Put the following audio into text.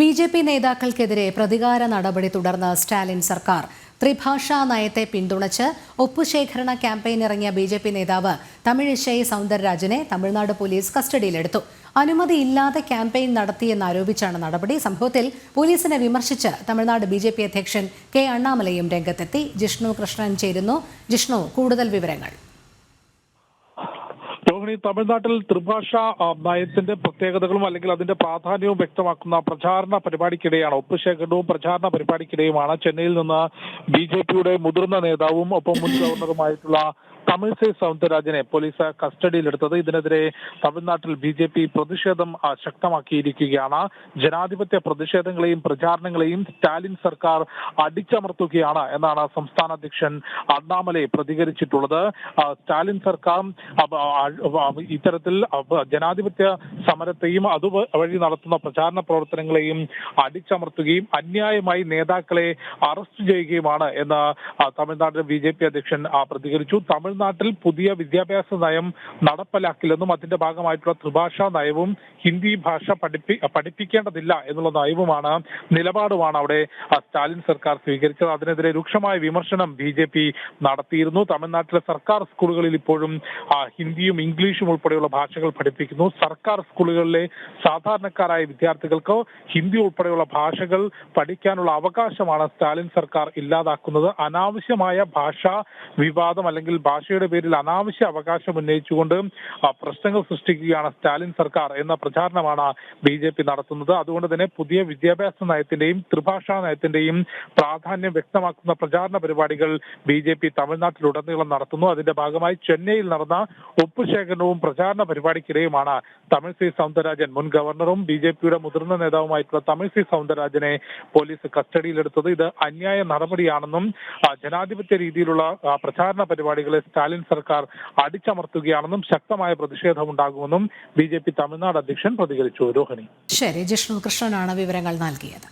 B J P നേതാക്കൾക്കെതിരെ പ്രതികാര നടപടി തുടർന്ന് സ്റ്റാലിൻ സർക്കാർ ത്രിഭാഷാ നയത്തെ പിന്തുണച്ച് ഒപ്പുശേഖരണ ക്യാമ്പയിൻ ഇറങ്ങിയ ബി ജെ പി നേതാവ് തമിഴിശൈ സൗന്ദരരാജനെ തമിഴ്നാട് പോലീസ് കസ്റ്റഡിയിലെടുത്തു. അനുമതിയില്ലാതെ ക്യാമ്പയിൻ നടത്തിയെന്നാരോപിച്ചാണ് നടപടി. സംഭവത്തിൽ പോലീസിനെ വിമർശിച്ച് തമിഴ്നാട് ബി ജെ പി അധ്യക്ഷൻ കെ അണ്ണാമലയും രംഗത്തെത്തി. ജിഷ്ണു കൃഷ്ണൻ ചേരുന്നു. ജിഷ്ണു കൂടുതൽ വിവരങ്ങൾ. രോഹിണി തമിഴ്നാട്ടിൽ ത്രിഭാഷ നയത്തിന്റെ പ്രത്യേകതകളും അല്ലെങ്കിൽ അതിന്റെ പ്രാധാന്യവും വ്യക്തമാക്കുന്ന പ്രചാരണ പരിപാടിക്കിടെയാണ് ഒപ്പുശേഖരണവും പ്രചാരണ പരിപാടിക്കിടെയുമാണ് ചെന്നൈയിൽ നിന്ന് ബി ജെ പിയുടെ മുതിർന്ന നേതാവും ഒപ്പം മുൻ ഗവർണറുമായിട്ടുള്ള തമിഴ്സൈ സൗന്ദരരാജനെ പോലീസ് കസ്റ്റഡിയിലെടുത്തത്. ഇതിനെതിരെ തമിഴ്നാട്ടിൽ ബി ജെ പി പ്രതിഷേധം ശക്തമാക്കിയിരിക്കുകയാണ്. ജനാധിപത്യ പ്രതിഷേധങ്ങളെയും പ്രചാരണങ്ങളെയും സ്റ്റാലിൻ സർക്കാർ അടിച്ചമർത്തുകയാണ് എന്നാണ് സംസ്ഥാന അധ്യക്ഷൻ അണ്ണാമലൈ പ്രതികരിച്ചിട്ടുള്ളത്. സ്റ്റാലിൻ സർക്കാർ ഇത്തരത്തിൽ ജനാധിപത്യ സമരത്തെയും അതുവഴി നടത്തുന്ന പ്രചാരണ പ്രവർത്തനങ്ങളെയും അടിച്ചമർത്തുകയും അന്യായമായി നേതാക്കളെ അറസ്റ്റ് ചെയ്യുകയുമാണ് എന്ന് തമിഴ്നാട്ടിലെ ബി ജെ പി അധ്യക്ഷൻ പ്രതികരിച്ചു. തമിഴ്നാട്ടിൽ പുതിയ വിദ്യാഭ്യാസ നയം നടപ്പിലാക്കില്ലെന്നും അതിന്റെ ഭാഗമായിട്ടുള്ള ത്രിഭാഷാ നയവും ഹിന്ദി ഭാഷ പഠിപ്പി പഠിപ്പിക്കേണ്ടതില്ല എന്നുള്ള നയവുമാണ് നിലപാടുമാണ് അവിടെ സ്റ്റാലിൻ സർക്കാർ സ്വീകരിച്ചത്. അതിനെതിരെ രൂക്ഷമായ വിമർശനം ബി ജെ പി നടത്തിയിരുന്നു. തമിഴ്നാട്ടിലെ സർക്കാർ സ്കൂളുകളിൽ ഇപ്പോഴും ഹിന്ദിയും ഇംഗ്ലീഷും ഉൾപ്പെടെയുള്ള ഭാഷകൾ പഠിപ്പിക്കുന്നു. സർക്കാർ സ്കൂളുകളിലെ സാധാരണക്കാരായ വിദ്യാർത്ഥികൾക്ക് ഹിന്ദി ഉൾപ്പെടെയുള്ള ഭാഷകൾ പഠിക്കാനുള്ള അവകാശമാണ് സ്റ്റാലിൻ സർക്കാർ ഇല്ലാതാക്കുന്നത്. അനാവശ്യമായ ഭാഷാ വിവാദം അല്ലെങ്കിൽ ഭാഷയുടെ പേരിൽ അനാവശ്യ അവകാശം ഉന്നയിച്ചുകൊണ്ട് പ്രശ്നങ്ങൾ സൃഷ്ടിക്കുകയാണ് സ്റ്റാലിൻ സർക്കാർ എന്ന പ്രചാരണമാണ് ബി ജെ പി നടത്തുന്നത്. അതുകൊണ്ട് തന്നെ പുതിയ വിദ്യാഭ്യാസ നയത്തിന്റെയും ത്രിഭാഷാ നയത്തിന്റെയും പ്രാധാന്യം വ്യക്തമാക്കുന്ന പ്രചാരണ പരിപാടികൾ ബി ജെ പി തമിഴ്നാട്ടിലുടനീളം നടത്തുന്നു. അതിന്റെ ഭാഗമായി ചെന്നൈയിൽ നടന്ന ഒപ്പുശേഖരണവും പ്രചാരണ പരിപാടിക്കിടെയുമാണ് തമിഴ്സൈ സൗന്ദരരാജൻ മുൻ ഗവർണറും ബി ജെ പിയുടെ മുതിർന്ന നേതാവുമായിട്ടുള്ള തമിഴ് സി സൗന്ദരരാജനെ പോലീസ് കസ്റ്റഡിയിലെടുത്തത് ഇത് അന്യായ നടപടിയാണെന്നും ജനാധിപത്യ രീതിയിലുള്ള പ്രചാരണ പരിപാടികളെ സ്റ്റാലിൻ സർക്കാർ അടിച്ചമർത്തുകയാണെന്നും ശക്തമായ പ്രതിഷേധം ഉണ്ടാകുമെന്നും ബി ജെ പി തമിഴ്നാട് അധ്യക്ഷൻ പ്രതികരിച്ചു. രോഹിണി. ശരി ജിഷ്ണു കൃഷ്ണനാണ് വിവരങ്ങൾ നൽകിയത്.